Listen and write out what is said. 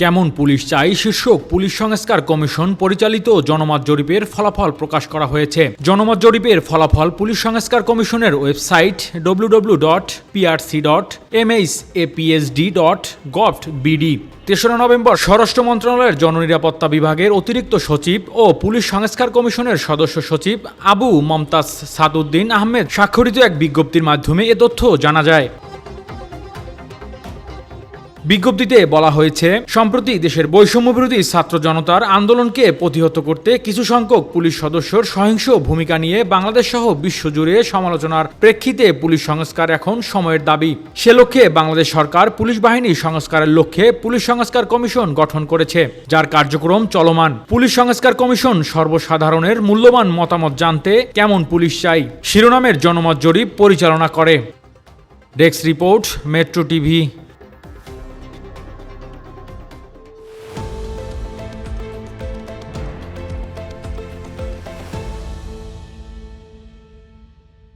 কেমন পুলিশ চাই? শীর্ষক পুলিশ সংস্কার কমিশন পরিচালিত জনমত জরিপের ফলাফল প্রকাশ করা হয়েছে। জনমত জরিপের ফলাফল পুলিশ সংস্কার কমিশনের website WW dot PRC dot MHAPSD dot gov BD তেসরা নভেম্বর স্বরাষ্ট্র মন্ত্রণালয়ের জননিরাপত্তা বিভাগের অতিরিক্ত সচিব ও পুলিশ সংস্কার কমিশনের সদস্য সচিব আবু মমতাজ সাদউদ্দিন আহমেদ স্বাক্ষরিত এক বিজ্ঞপ্তির মাধ্যমে এ তথ্য জানা যায়। বিজ্ঞপ্তিতে বলা হয়েছে, সম্প্রতি দেশের বৈষম্যবিরোধী ছাত্র জনতার আন্দোলনকে প্রতিহত করতে কিছু সংখ্যক পুলিশ সদস্যর সহিংস ভূমিকা নিয়ে বাংলাদেশ সহ বিশ্বজুড়ে সমালোচনার প্রেক্ষিতে পুলিশ সংস্কার এখন সময়ের দাবি। সে লক্ষ্যে বাংলাদেশ সরকার পুলিশ বাহিনী সংস্কারের লক্ষ্যে পুলিশ সংস্কার কমিশন গঠন করেছে, যার কার্যক্রম চলমান। পুলিশ সংস্কার কমিশন সর্বসাধারণের মূল্যবান মতামত জানতে কেমন পুলিশ চাই, শিরোনামের জনমত জরিপ পরিচালনা করে। Desk report, metro TV.